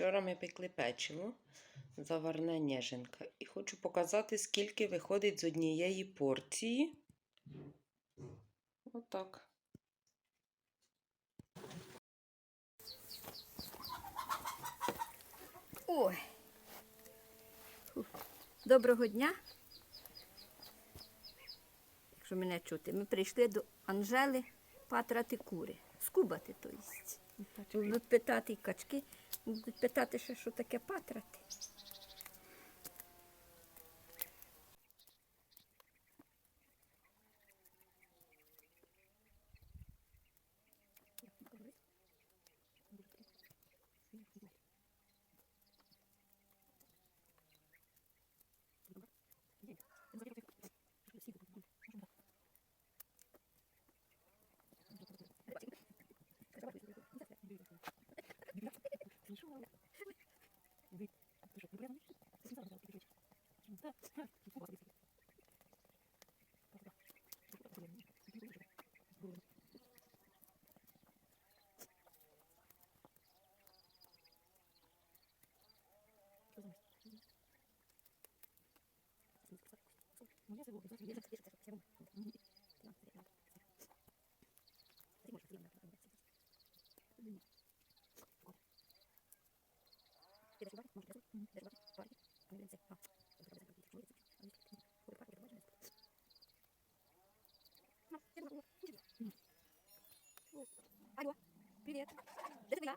Вчора ми пекли печиво, заварне неженка. І хочу показати, скільки виходить з однієї порції. Отак. Ой. Доброго дня. Якщо мене чути, ми прийшли до Анжели патрати кури. Скубати, то. Будуть питати качки, будуть питати, ще, що таке патрати. Gracias. Привет. Это я.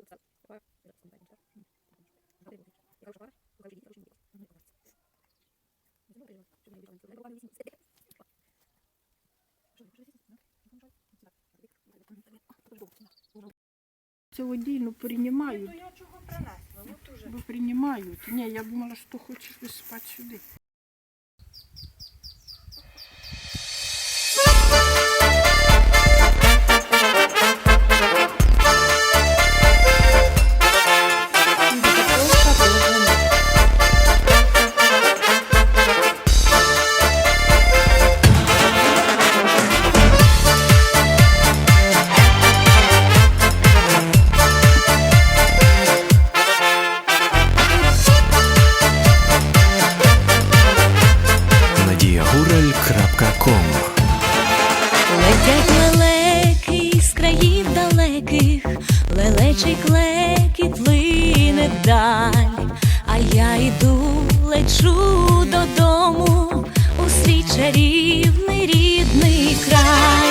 Водій, ну приймають. Бо приймають. Ні, я думала, що хочеш висипати сюди. Вдаль, а я йду, лечу додому. У свій чарівний рідний край,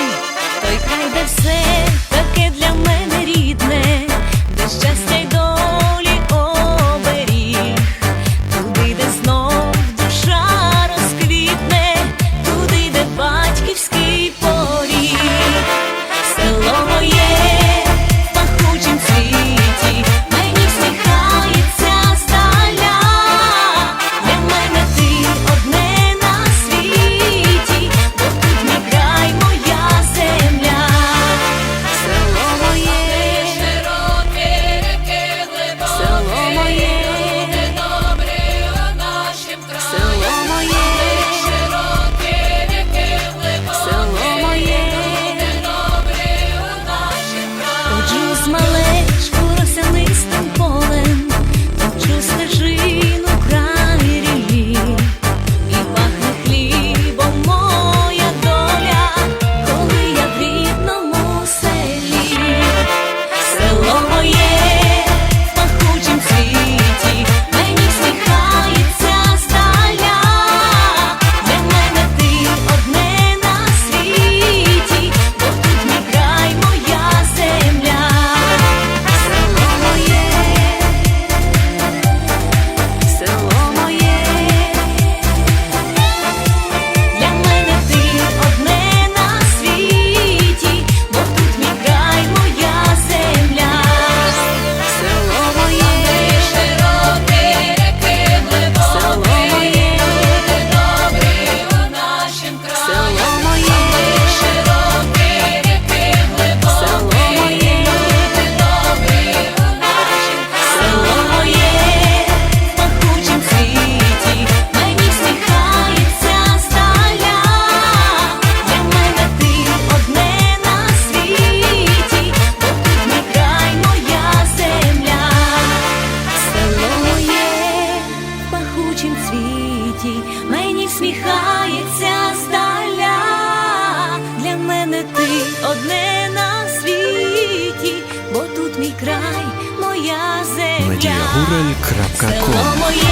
Надіагурель.ком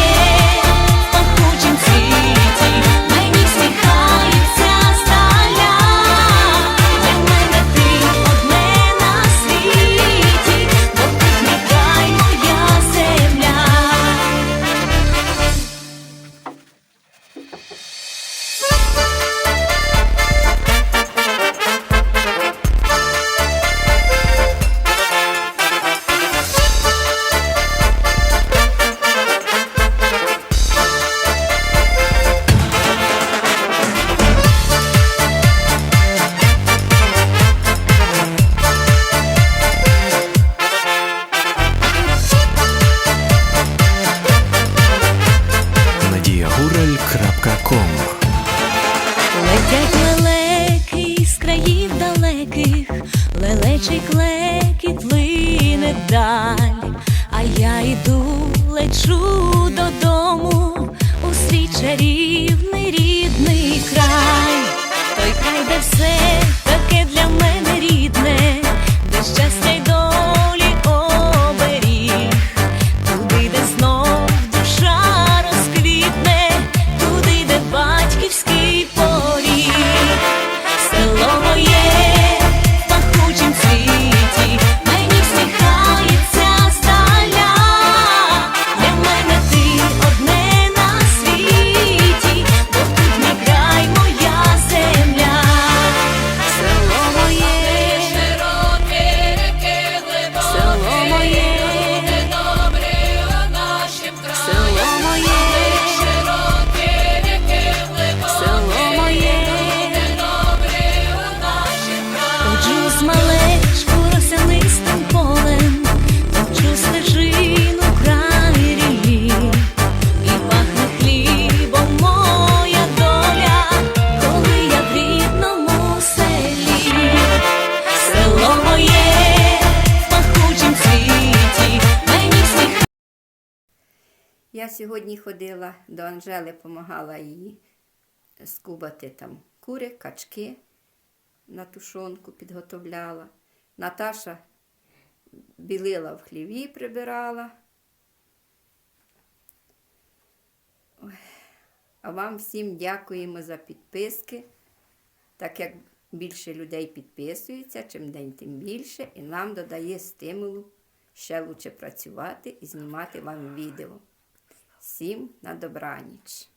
лелечий клекіт лине далі, а я йду, лечу додому. У свій чарівний рідний край, той край, де все Я сьогодні ходила до Анжели, допомагала їй скубати там кури, качки на тушонку підготовляла. Наташа білила в хліві, прибирала. А вам всім дякуємо за підписки. Так як більше людей підписується, чим день, тим більше, і нам додає стимулу ще лучше працювати і знімати вам відео. Всім на добраніч.